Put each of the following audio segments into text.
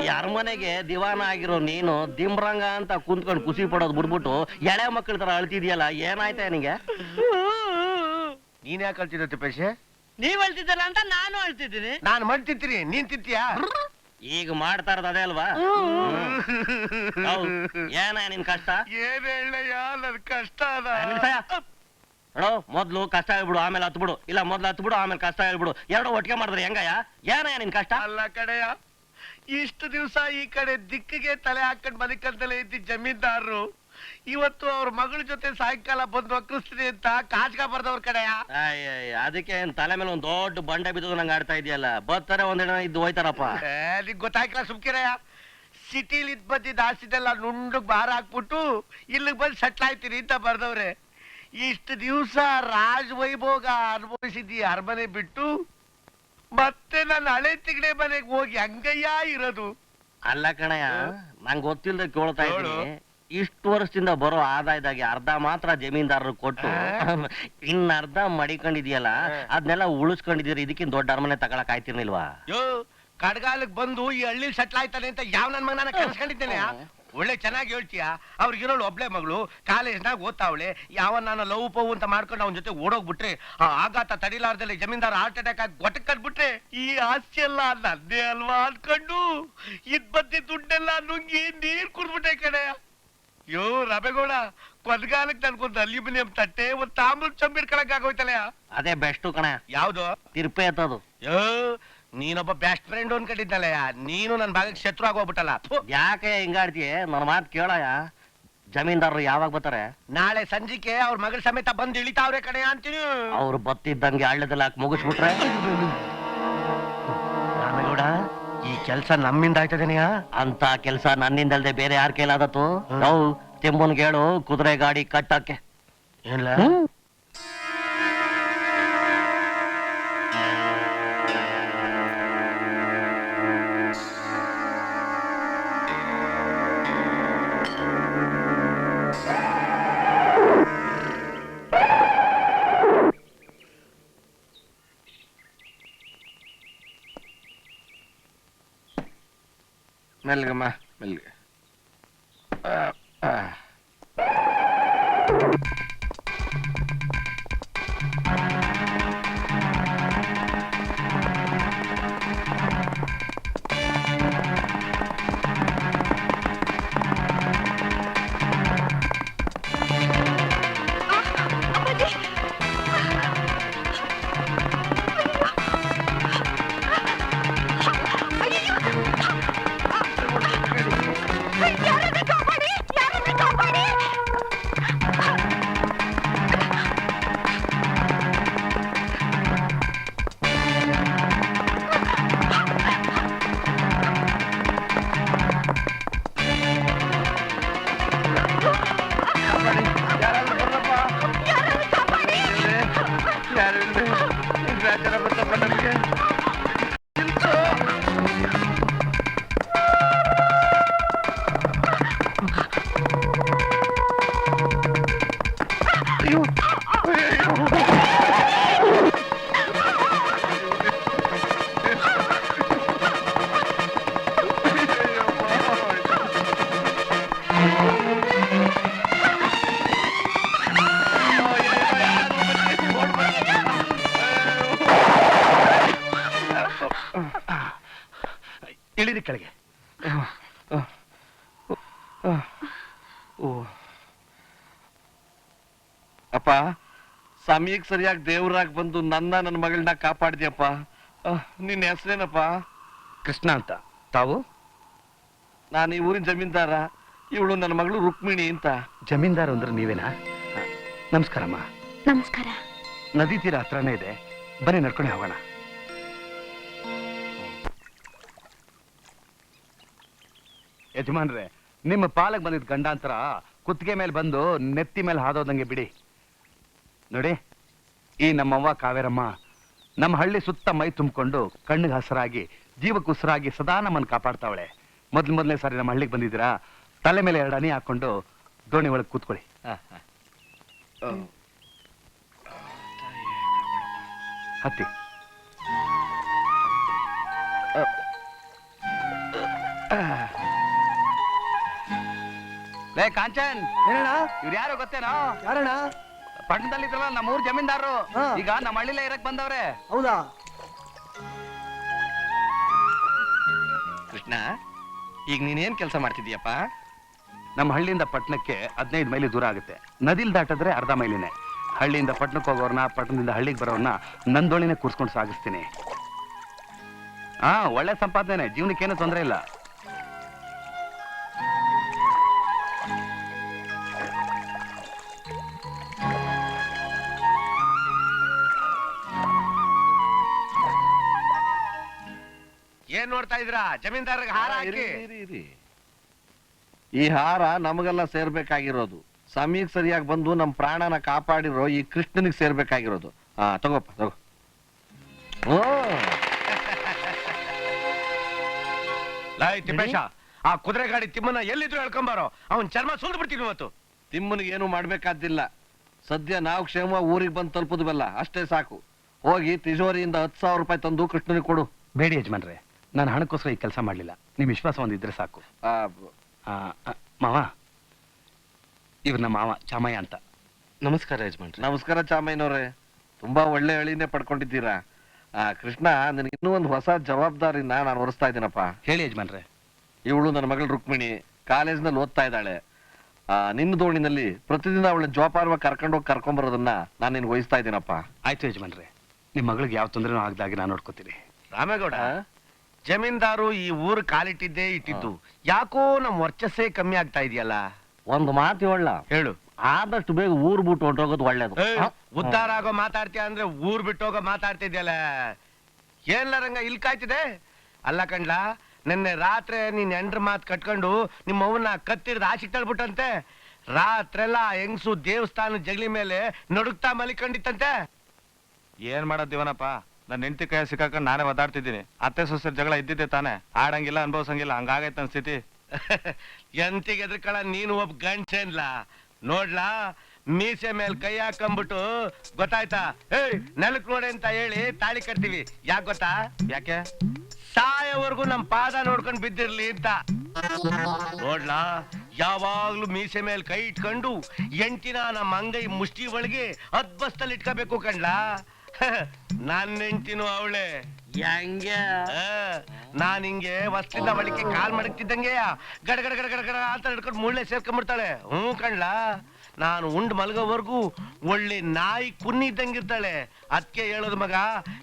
ಈ ಅರಮನೆಗೆ ದಿವಾನ ಆಗಿರೋ ನೀನು ದಿಂಬ್ರಂಗ ಅಂತ ಕುಂತ್ಕೊಂಡು ಖುಷಿ ಪಡೋದು ಬಿಡ್ಬಿಟ್ಟು ಎಳೆ ಮಕ್ಕಳ ತರ ಅಳ್ತಿದ್ಯಲ್ಲ ಏನಾಯ್ತಾ ನಿಂಗೆ? ನೀನ್ ಯಾಕೆ ಅಳ್ತಿದ್ದ ತಿಪ್ಪೇಶ್? ನೀವ್ ಹೇಳ್ತಿದ್ದಲ್ಲ ಅಂತ ನಾನು ಅಳ್ತಿದ್ದೀನಿ. ನಾನು ಮಾಡ್ತಿರ್ತೀನಿ ನೀನ್ ತಿಂತೀಯಾ? ಈಗ ಮಾಡ್ತಾ ಇರೋದು ಅದೇ ಅಲ್ವಾ? ಹೌದು. ಏನ ನಿನ್ ಕಷ್ಟ? ಏನ್ ಹೇಳಯ್ಯ ನನ್ ಕಷ್ಟ ಅದ. ನೋಡು ಮೊದ್ಲು ಕಷ್ಟ ಹೇಳ್ಬಿಡು ಆಮೇಲೆ ಹತ್ಬಿಡು. ಇಲ್ಲ ಮೊದ್ಲು ಹತ್ಬಿಡು ಆಮೇಲೆ ಕಷ್ಟ ಹೇಳ್ಬಿಡು. ಎರಡು ಒಟ್ಟಿಗೆ ಮಾಡಿದ್ರೆ ಹೆಂಗಯ್ಯ? ಏನಯ್ಯ ನಿನ್ ಕಷ್ಟ? ಅಲ್ಲ ಕಡೆಯ ಇಷ್ಟು ದಿವಸ ಈ ಕಡೆ ದಿಕ್ಕಿಗೆ ತಲೆ ಹಾಕೊಂಡ್ ಬದುಕಂತಲೇ ಇದ್ದ ಜಮೀನ್ದಾರರು. ಇವತ್ತು ಅವ್ರ ಮಗಳ ಜೊತೆ ಸಾಯಂಕಾಲ ಬಂದು ಒಕ್ಕಿಸ್ತೀನಿ ಅಂತ ಕಾಚ್ಕ ಬರ್ದವ್ರ ಕಡೆಯ ಅದಕ್ಕೆ ಏನ್ ತಲೆ ಮೇಲೆ ಒಂದ್ ದೊಡ್ಡ ಬಂಡೆ ಬಿದ್ದು ನಂಗೆ ಆಡ್ತಾ ಇದೆಯಲ್ಲ? ಬರ್ತಾರೆ ಒಂದಿನ ಇದ್ದು ಹೋಯ್ತಾರಪ್ಪ. ನಿಂಗೆ ಗೊತ್ತಾಯ್ಕಲ್ಲ ಸುಮ್ಕಿರಯ್ಯ? ಸಿಟಿಲಿ ಇದ್ ಬಂದಿದ್ದ ಆಸ್ತಿದೆಲ್ಲ ನುಂಡಗ್ ಬಾರ ಹಾಕ್ಬಿಟ್ಟು ಇಲ್ಲಿಗೆ ಬಂದು ಸೆಟ್ಲ್ ಆಯ್ತೀನಿ ಅಂತ ಬರ್ದವ್ರೆ. ಇಷ್ಟು ದಿವಸ ರಾಜ ವೈಭೋಗ ಅನುಭವಿಸಿದ್ದಿ ಅರಮನೆ ಬಿಟ್ಟು ಮತ್ತೆ ನನ್ನ ಹಳೆ ತಿಗಡೆ ಮನೆಗೆ ಹೋಗಿ ಹಂಗಯ್ಯ ಇರೋದು. ಅಲ್ಲ ಕಣಯ್ಯ ನಂಗೆ ಗೊತ್ತಿಲ್ಲದೆ ಕೇಳ್ತಾ. ಇದ್ದೀನಿ. ಇಷ್ಟು ವರ್ಷದಿಂದ ಬರೋ ಆದಾಯದಾಗೆ ಅರ್ಧ ಮಾತ್ರ ಜಮೀನ್ದಾರರು ಕೊಟ್ಟು ಇನ್ನ ಅರ್ಧ ಮಡಿಕೊಂಡಿದ್ಯಲ್ಲ. ಅದನ್ನೆಲ್ಲ ಉಳಿಸ್ಕೊಂಡಿದ್ದೀರಿ ಇದಕ್ಕಿಂತ ದೊಡ್ಡ ಅರಮನೆ ತಗೊಳಕ್ ಆಯ್ತಿರ್ಲಿಲ್ವಾ? ಯೋ ಕಡ್ಗಾಲಕ್ ಬಂದು ಈ ಹಳ್ಳಿ ಸೆಟ್ಲ್ ಆಯ್ತಾನೆ ಅಂತ ಯಾವ ನನ್ ಮಗನ ಕನ್ಸ್ಕೊಂಡಿದ್ದೇನೆ ಒಳ್ಳೆ ಚೆನ್ನಾಗಿ ಹೇಳ್ತೀಯ? ಅವ್ರಿಗಿರೋಳು ಒಬ್ಳೆ ಮಗಳು ಕಾಲೇಜ್ನಾಗ ಓದ್ತಾವಳೆ ಯಾವ ನಾನು ಲವ್ ಪವ್ ಅಂತ ಮಾಡ್ಕೊಂಡು ಅವನ ಜೊತೆ ಓಡೋಗ್ಬಿಟ್ರೆ ಆ ಆಘಾತ ತಡಿಲಾರ್ದಲ್ಲಿ ಜಮೀನ್ದಾರ ಹಾರ್ಟ್ ಅಟ್ಯಾಕ್ ಆಗಿ ಗೊಟ್ಟ ಕಟ್ಬಿಟ್ರೆ ಈ ಆಸ್ತಿ ಎಲ್ಲ ನಂದೇ ಅಲ್ವಾ ಅನ್ಕೊಂಡು ಇದ್ ಬದ್ದಿ ದುಡ್ಡೆಲ್ಲ ನುಂಗಿ ನೀರ್ ಕುಡ್ಬಿಟ್ಟೆ ಕಡೆ ಯೋ ರಬೆಗೌಡ ಕೊದ್ಗಾಲಕ್ ನನ್ಗೊಂದು ಅಲ್ಯೂಮಿನಿಯಂ ತಟ್ಟೆ ಒಂದ್ ತಾಮ್ರದ ಚಂಬಿರ್ಕೊಳಕ್ ಆಗೋಯ್ತಲ್ಲ ಅದೇ ಬೆಸ್ಟ್ ಕಣ. ಯಾವ್ದು? ತಿರ್ಪೆ ಅದು ಯೋ ನೀನೊಬ್ಬ ಬೆಸ್ಟ್ ಫ್ರೆಂಡ್ ಅನ್ಕೊಂಡಿದ್ದಲ್ಲ ನೀನು ನನ್ನ ಭಾಗಕ್ಕೆ ಶತ್ರು ಆಗೋಗ್ಬಿಟ್ಟಲ್ಲ. ಯಾಕೆ ಹಿಂಗಾಡ್ತೀಯ? ನನ್ನ ಮಾತು ಕೇಳಯ್ಯ. ಜಮೀನ್ದಾರರು ಯಾವಾಗ ಬರ್ತಾರೆ? ನಾಳೆ ಸಂಜಿಕೆ ಅವ್ರ ಮಗಳ ಸಮೇತ ಬಂದು ಇಳಿತಾವ್ರೆ ಕಣೆ ಅಂತೀನಿ. ಅವ್ರು ಬತ್ತಿದ್ದಂಗೆ ಹಳ್ಳದಲ್ಲಿ ಹಾಕಿ ಮುಗಿಸ್ಬಿಟ್ರೆ? ಕೆಲ್ಸ ನಮ್ಮಿಂದ ಆಯ್ತದೇನಿಯ ಅಂತ ಕೆಲಸ ನನ್ನಿಂದಲ್ದೆ ಬೇರೆ ಯಾರ ಕೈಲಾದತ್ತು ನಾವು ತಿಂಬನ್ ಹೇಳು ಕುದುರೆ ಗಾಡಿ ಕಟ್ಟಕ್ಕೆ. ಏನ್ಲ നൽകമ്മ നൽകുക ಇಳಿರಿ ಕೆಳಗೆ. ಅಪ್ಪ ಸಮಯಕ್ಕೆ ಸರಿಯಾಗಿ ದೇವರಾಗಿ ಬಂದು ನನ್ನ ನನ್ನ ಮಗಳನ್ನ ಕಾಪಾಡಿದ್ಯಪ್ಪ. ನಿನ್ನ ಹೆಸರೇನಪ್ಪ? ಕೃಷ್ಣ ಅಂತ. ತಾವು? ನಾನು ಈ ಊರಿನ ಜಮೀನ್ದಾರ. ಇವಳು ನನ್ನ ಮಗಳು ರುಕ್ಮಿಣಿ ಅಂತ. ಜಮೀನ್ದಾರ ಅಂದ್ರೆ ನೀವೇನಾ? ನಮಸ್ಕಾರಮ್ಮ. ನಮಸ್ಕಾರ. ನದಿ ತೀರ ಹತ್ರನೇ ಇದೆ. ಬನ್ನಿ ನಡ್ಕೊಂಡು ಹೋಗೋಣ. ಯಜಮಾನ್ರೆ ನಿಮ್ಮ ಪಾಲಕ್ ಬಂದಿದ್ದ ಗಂಡಾಂತರ ಕುತ್ತಿಗೆ ಮೇಲೆ ಬಂದು ನೆತ್ತಿ ಮೇಲೆ ಹಾದೋದಂಗೆ ಬಿಡಿ. ನೋಡಿ ಈ ನಮ್ಮವ್ವ ಕಾವೇರಮ್ಮ ನಮ್ಮ ಹಳ್ಳಿ ಸುತ್ತ ಮೈ ತುಂಬಿಕೊಂಡು ಕಣ್ಣಿಗೆ ಹಸರಾಗಿ ಜೀವಕ್ಕೆ ಉಸಿರಾಗಿ ಸದಾ ನಮ್ಮನ್ನು ಕಾಪಾಡ್ತಾವಳೆ. ಮೊದಲು ಮೊದಲನೇ ಸಾರಿ ನಮ್ಮ ಹಳ್ಳಿಗೆ ಬಂದಿದ್ದೀರಾ? ತಲೆ ಮೇಲೆ ಎರಡು ಅನಿ ಹಾಕೊಂಡು ದೋಣಿ ಒಳಗೆ ಕೂತ್ಕೊಳ್ಳಿ. ಹತ್ತಿ. ಲೇ ಕಾಂಚನ್. ಇವ್ರು ಯಾರು ಗೊತ್ತೇನೋ? ಯಾರಣ್ಣ? ಪಟ್ಟಣದಲ್ಲಿ ಇದ್ರಲ್ಲ ನಮ್ಮ ಊರ್ ಜಮೀನ್ದಾರರು. ಹಾ. ಈಗ ನಮ್ಮ ಹಳ್ಳಿಲೇ ಇರಕ್ ಬಂದವ್ರೆ. ಹೌದಾ? ಕೃಷ್ಣ ಈಗ ನೀನೇನ್ ಕೆಲಸ ಮಾಡ್ತಿದ್ಯಪ್ಪ ನಮ್ಮ ಹಳ್ಳಿಯಿಂದ ಪಟ್ಟಣಕ್ಕೆ ಹದಿನೈದು ಮೈಲಿ ದೂರ ಆಗುತ್ತೆ. ನದಿಲ್ ದಾಟಿದ್ರೆ ಅರ್ಧ ಮೈಲಿನೇ. ಹಳ್ಳಿಯಿಂದ ಪಟ್ಟಣಕ್ಕೆ ಹೋಗೋರ್ನ ಪಟ್ಟಣದಿಂದ ಹಳ್ಳಿಗೆ ಬರೋರ್ನ ನಂದೋಳಿನೇ ಕೂರ್ಸ್ಕೊಂಡು ಸಾಗಿಸ್ತೀನಿ. ಹಾ ಒಳ್ಳೆ ಸಂಪಾದನೆ ಜೀವನಕ್ಕೇನು ತೊಂದರೆ ಇಲ್ಲ. ಏನ್ ನೋಡ್ತಾ ಇದ್ರಾ ಜಮೀನ್ದಾರ್ಗೆ ಹಾರ ಇರಿ, ಹಾಕಿ. ಇರಿ, ಇರಿ. ಈ ಹಾರ ನಮಗೆಲ್ಲ ಸೇರ್ಬೇಕಾಗಿರೋದು. ಸಮಯಕ್ಕೆ ಸರಿಯಾಗಿ ಬಂದು ನಮ್ ಪ್ರಾಣನ ಕಾಪಾಡಿರೋ ಈ ಕೃಷ್ಣನಿಗೆ ಸೇರ್ಬೇಕಾಗಿರೋದು. ಹಾ ತಗೋಪ್ಪ ತಗೋ. ಓ! ಲೈ ತಿಪ್ಪೇಶ ಆ ಕುದುರೆ ಗಾಡಿ ತಿಮ್ಮನ ಎಲ್ಲಿದ್ರು ಹೇಳ್ಕೊಂಬಾರೋ ಅವನ್ ಚರ್ಮ ಸುಲ್ದು ಬಿಡ್ತೀನಿ ಇವತ್ತು. ತಿಮ್ಮನಿಗೆ ಏನು ಮಾಡ್ಬೇಕಾದಿಲ್ಲ ಸದ್ಯ ನಾವು ಕ್ಷೇಮ ಊರಿಗೆ ಬಂದು ತಲುಪುದ್ವಲ್ಲ ಅಷ್ಟೇ ಸಾಕು. ಹೋಗಿ ತಿಜೋರಿಯಿಂದ ಹತ್ತು ಸಾವಿರ ರೂಪಾಯಿ ತಂದು ಕೃಷ್ಣನಿಗೆ ಕೊಡು. ಬೇಡಿ ಯಜಮಾನ್ರೆ. ನಾನು ಹಣಕ್ಕೋಸ್ಕರ ಈ ಕೆಲಸ ಮಾಡಲಿಲ್ಲ. ನಿಮ್ಮ ವಿಶ್ವಾಸ ಒಂದಿದ್ರೆ ಸಾಕು. ಆ, ಮಾವ ಇವ್ರ ನಮ್ಮ ಮಾವ ಚಾಮಯ್ಯ ಅಂತ. ನಮಸ್ಕಾರ ಯಜಮಾನ್ರಿ. ನಮಸ್ಕಾರ ಚಾಮಯ್ಯನವ್ರೆ. ತುಂಬಾ ಒಳ್ಳೆ ಹೇಳಿನೇ ಪಡ್ಕೊಂಡಿದ್ದೀರಾ. ಆ ಕೃಷ್ಣ ನಿನಗೆ ಇನ್ನೂ ಒಂದು ಹೊಸ ಜವಾಬ್ದಾರಿನ ನಾನು ಹೊರಿಸ್ತಾ ಇದ್ದೀನಪ್ಪ. ಹೇಳಿ ಯಜಮಾನ್ರೆ. ಇವಳು ನನ್ನ ಮಗಳು ರುಕ್ಮಿಣಿ ಕಾಲೇಜ್ನಲ್ಲಿ ಓದ್ತಾ ಇದ್ದಾಳೆ. ಆ, ನಿನ್ನ ದೋಣಿನಲ್ಲಿ ಪ್ರತಿದಿನ ಅವಳ ಜೋಪಾನವಾಗಿ ಕರ್ಕೊಂಡೋಗಿ ಕರ್ಕೊಂಬರೋದನ್ನ ನಾನು ನಿನ್ಗೆ ವಹಿಸ್ತಾ ಇದ್ದೀನಪ್ಪ. ಆಯ್ತು ಯಜಮಾನ್ರೆ. ನಿಮ್ಮ ಮಗಳಿಗೆ ಯಾವ ತೊಂದರೆನೂ ಆಗದಾಗಿ ನಾನು ನೋಡ್ಕೋತೀನಿ. ರಾಮೇಗೌಡ ಜಮೀನ್ದಾರು ಈ ಊರು ಕಾಲಿಟ್ಟಿದ್ದೇ ಇಟ್ಟಿದ್ದು. ಯಾಕೋ ನಮ್ ವರ್ಚಸ್ಸೇ ಕಮ್ಮಿ ಆಗ್ತಾ ಇದೆಯಲ್ಲ? ಒಂದು ಮಾತು ಹೇಳ ಹೇಳು. ಆದಷ್ಟು ಬೇಗ ಊರ್ ಬಿಟ್ಟು ಹೊಂಟೋಗೋದು ಒಳ್ಳೇದು. ಏಯ್, ಉದ್ಧಾರ ಆಗೋ ಮಾತಾಡ್ತೀಯ ಅಂದ್ರೆ ಊರ್ ಬಿಟ್ಟೋಗೋ ಮಾತಾಡ್ತಿದ್ಯಲ್ಲ ಏನ್ಲ ರಂಗ ಇಲ್ ಕಾಯ್ತಿದೆ? ಅಲ್ಲ ಕಂಡ್ಲ ನಿನ್ನೆ ರಾತ್ರಿ ನೀನ್ ಎಂಡ್ರ ಮಾತ್ ಕಟ್ಕೊಂಡು ನಿಮ್ಮ ಅವನ್ನ ಕತ್ತಿರ್ದ ಆಚೆ ತಳ್ಬಿಟ್ಟಂತೆ. ರಾತ್ರೆಲ್ಲ ಹೆಂಗ್ಸು ದೇವಸ್ಥಾನ ಜಗಲಿ ಮೇಲೆ ನಡುಕ್ತಾ ಮಲಿಕೊಂಡಿತ್ತಂತೆ. ಏನ್ ಮಾಡೋದ್ ದಿವನಪ್ಪ? ನನ್ನ ಹೆಂಡತಿ ಕೈ ಸಿಕ್ಕಾಕೊಂಡು ನಾನೇ ಒದಾಡ್ತಿದ್ದೀನಿ ಅತ್ತೆ ಸೊಸೆ ಜಗಳ ಇದ್ದಿದ್ದೆ ತಾನೆ. ಆಡಂಗಿಲ್ಲ ಅನ್ಭವಿಸಂಗಿಲ್ಲ, ಹಂಗಾಗೈತೆ ಸ್ಥಿತಿ. ಎಂತಿಗೆ ಎದ್ರಕಳ ನೀನು ಒಬ್ಬ ಇಲ್ಲ ನೋಡ್ಲಾ? ಮೀಸೆ ಮೇಲೆ ಕೈ ಹಾಕೊಂಬಿಟ್ಟು ಗೊತ್ತಾಯ್ತಾ? ಏಯ್, ನೆಲಕ್ ನೋಡಿ ಅಂತ ಹೇಳಿ ತಾಳಿ ಕಟ್ತೀವಿ. ಯಾಕೆ ಗೊತ್ತಾ? ಯಾಕೆ? ಸಾಯೋವರೆಗೂ ನಮ್ ಪಾದ ನೋಡ್ಕೊಂಡ್ ಬಿದ್ದಿರ್ಲಿ ಅಂತ. ನೋಡ್ಲಾ? ಯಾವಾಗ್ಲೂ ಮೀಸೆ ಮೇಲೆ ಕೈ ಇಟ್ಕೊಂಡು, ಎಂಟಿನ ನಮ್ಮ ಅಂಗೈ ಮುಷ್ಟಿ ಒಳಗೆ ಅದ್ಬಸ್ತಲ್ಲಿ ಇಟ್ಕೋಬೇಕು ಕಣ್ಲಾ? ನನ್ನ ಹೆಂಡ್ತಿನೂ ಅವಳೆ. ಹೆಂಗೆ? ನಾನ್ ಹಿಂಗೆ ವಸ್ತಿದ್ದ ಬಳಿಕೆ ಕಾಲ್ ಮಡಗ್ತಿದ್ದಂಗೆ ಗಡ ಗಡ ಗಡ ಗಡ ಗಡ ಅಂತ ಹಿಡ್ಕೊಂಡು ಮುಳ್ಳೆ ಸೇರ್ಕೊಂಡ್ಬಿಡ್ತಾಳೆ ಹ್ಞೂ ಕಣ್ಲಾ? ನಾನು ಉಂಡ್ ಮಲಗೋವರೆಗೂ ಒಳ್ಳೆ ನಾಯಿ ಕುನ್ನಿ ಇದ್ದಂಗಿರ್ತಾಳೆ ಅದಕ್ಕೆ ಹೇಳೋದು ಮಗ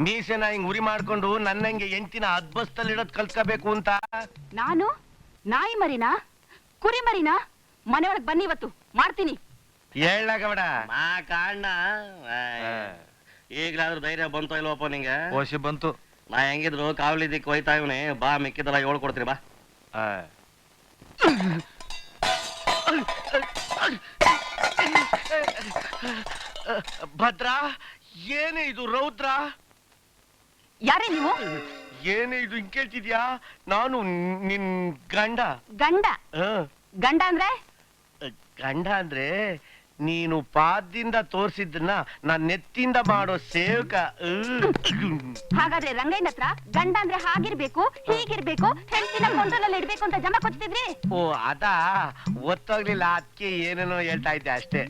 ಮೀಸೆನ ಹಿಂಗ್ ಉರಿ ಮಾಡ್ಕೊಂಡು ನನ್ನಂಗೆ ಎಂಟಿನ ಅದ್ಬಸ್ತಲ್ಲಿ ಇಡೋದ್ ಕಲ್ತ್ಕೋಬೇಕು ಅಂತ. ನಾನು? ನಾಯಿ ಮರಿನಾ? ಕುರಿ ಮರಿನಾ? ಮನೆಯೊಳಗ್ ಬನ್ನಿ ಇವತ್ತು ಮಾಡ್ತೀನಿ. ಹೇಳಗಬೇಡ ಮಾ ಕಾಣ್ಣ. ಈಗ್ಲಾದ್ರೂ ಧೈರ್ಯ ಬಂತೋ ಇಲ್ವಪ್ಪ ನಿಂಗೆ? ಓಶಿ ಬಂತು. ನಾ ಹೆಂಗಿದ್ರು ಕಾವಲಿ ದಿಕ್ಕು ಹೋಯ್ತಾ ಇವನೇ. ಬಾ ಮಿಕ್ಕಿದಲ್ಲ ಏಳು ಕೊಡ್ತೀನಿ ಬಾ. ಆ, ಭದ್ರಾ ಏನೇ ಇದು ರೌದ್ರ? ಯಾರೇ ನೀವು? ಏನೇ ಇದು ಹಿಂಗ್ ಕೇಳ್ತಿದ್ಯಾ? ನಾನು ನಿನ್ ಗಂಡ. ಗಂಡ? ಆ. ಗಂಡ ಅಂದ್ರೆ? ಗಂಡ ಅಂದ್ರೆ ನೀನು ಪಾದದಿಂದ ತೋರಿಸಿದ್ನ ನಾನ್ ನೆತ್ತಿಂದ ಮಾಡೋ ಸೇವಕ ಹಾಗಾದ್ರೆ ರಂಗಯ್ಯನ ಹತ್ರ ಗಂಡ ಅಂದ್ರೆ ಹಾಗಿರ್ಬೇಕು ಹೀಗಿರ್ಬೇಕು ಹೆಂಡತಿನ ಕೊಂಡಲಲ್ಲಿ ಇಡ್ಬೇಕು ಅಂತ ಜಮ ಕೊಡ್ತಿದ್ರಿ ಓ ಅದ ಒತ್ತೋಗ್ಲಿಲ್ಲ ಅದಕ್ಕೆ ಏನೇನೋ ಹೇಳ್ತಾ ಇದ್ದೆ ಅಷ್ಟೇ.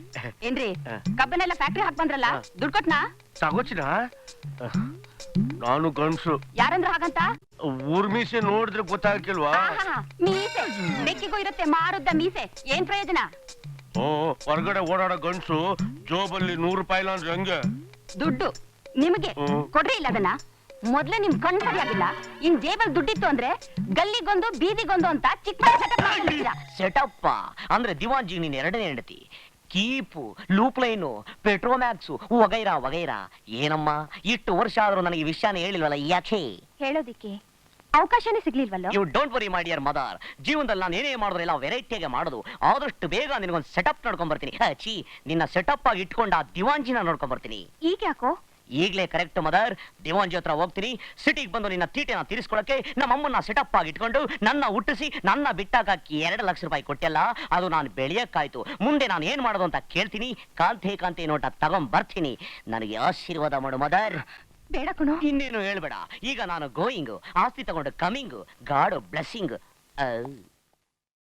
ಏನ್ರಿ. ಕಬ್ಬನೆಲ್ಲ ಫ್ಯಾಕ್ಟ್ರಿ ಹಾಕ್ ಬಂದ್ರಲ್ಲ. ದುಡ್ಡು ಕೊಟ್ನಾ? ತಗೋಚಿನ? ನಾನು ಗಂಡ್ಸು. ಯಾರಂದ್ರ ಹಾಗಂತ? ಊರ್ಮೀಸೆ ನೋಡಿದ್ರೆ ಗೊತ್ತಾಗ್ತಿಲ್ವಾ? ಮೀಸೆ. ಬೆಕ್ಕಿಗೂ ಇರುತ್ತೆ ಮಾರುದ್ದ ಮೀಸೆ. ಏನ್ ಪ್ರಯೋಜನ? ಹೊರಗಡೆ ಓಡಾಡೋ ಗಂಡ್ಸು ಜೋಬಲ್ಲಿ ನೂರು ರೂಪಾಯಿ ಇಲ್ಲ ಅಂದ್ರೆ ಹೆಂಗೆ? ದುಡ್ಡು ನಿಮಗೆ ಹ್ಮ್. ಕೊಡ್ರಿ ಇಲ್ಲ ಅದನ್ನ. ಮೊದ್ಲೇ ನಿಮ್ ಕಣ್ ಸರಿಯಾಗಿಲ್ಲ ಇನ್ ಜೇಬಲ್ ದುಡ್ಡಿತ್ತು ಅಂದ್ರೆ ಗಲ್ಲಿಗೊಂದು ಬೀದಿಗೊಂದು ಅಂತ ಚಿಕ್ಕ ಮನೆ setup ಮಾಡ್ಬಿಡ್ತೀರಾ. ಸೆಟಪ್ಪ ಅಂದ್ರೆ ದಿವಾಂಜಿ ನೀನ್ ಎರಡನೇ ಹೆಂಡತಿ. ಕೀಪು ಲೂಪ್ ಲೈನು ಪೆಟ್ರೋಮ್ಯಾಕ್ಸು ವಗೈರಾ ವಗೈರಾ. ಏನಮ್ಮ? ಇಷ್ಟು ವರ್ಷ ಆದ್ರೂ ನನಗೆ ಈ ವಿಷಯನ ಹೇಳಿಲ್ವಲ್ಲ ಯಾಕೆ? ಹೇಳೋದಿಕ್ಕೆ ಅವಕಾಶನೇ ಸಿಗ್ಲಿಲ್ವಲ್ಲ? You don't worry my dear mother ಜೀವನದಲ್ಲಿ ನಾನು ಏನೇ ಮಾಡಿದ್ರೆ ಎಲ್ಲ ವೆರೈಟಿಯಾಗಿ ಮಾಡೋದು. ಆದಷ್ಟು ಬೇಗ ನಿನಗೊಂದು ಸೆಟಪ್ ನೋಡ್ಕೊಂಡ್ ಬರ್ತೀನಿ. ಚಿ ನಿನ್ನ ಸೆಟಪ್ ಆಗಿ ಇಟ್ಕೊಂಡು ಆ ದಿವಾಂಜಿನ ನೋಡ್ಕೊಂಡ್ ಬರ್ತೀನಿ. ಈಗ ಯಾಕೋ? ಈಗಲೇ ಕರೆಕ್ಟ್ ಮದರ್ ದಿವಾಂಜಿ ಹತ್ರ ಹೋಗ್ತೀನಿ. ಸಿಟಿಗೆ ಬಂದು ನಿನ್ನ ತೀಟೆನ ತೀರಿಸ್ಕೊಳಕ್ಕೆ ನಮ್ಮ ಅಮ್ಮನ್ನ ಸೆಟಪ್ ಆಗಿ ಇಟ್ಕೊಂಡು ನನ್ನ ಹುಟ್ಟಿಸಿ ನನ್ನ ಬಿಟ್ಟಾಕಿ ಎರಡು ಲಕ್ಷ ರೂಪಾಯಿ ಕೊಟ್ಟೆಲ್ಲ ಅದು ನಾನು ಬೆಳೆಯಕ್ಕಾಯ್ತು. ಮುಂದೆ ನಾನು ಏನ್ ಮಾಡೋದು ಅಂತ ಕೇಳ್ತೀನಿ. ಕಾಂತೆ ಕಾಂತೆ ನೋಟ ತಗೊಂಡ್ ಬರ್ತೀನಿ. ನನಗೆ ಆಶೀರ್ವಾದ ಮಾಡು ಮದರ್ ಬೇಡ ಕಣೋ. ಇನ್ನೇನು ಹೇಳ್ಬೇಡ. ಈಗ ನಾನು ಗೋಯಿಂಗ್ ಆಸ್ತಿ ತಗೊಂಡು ಕಮಿಂಗ್ ಗಾಡು ಬ್ಲೆಸ್ಸಿಂಗ್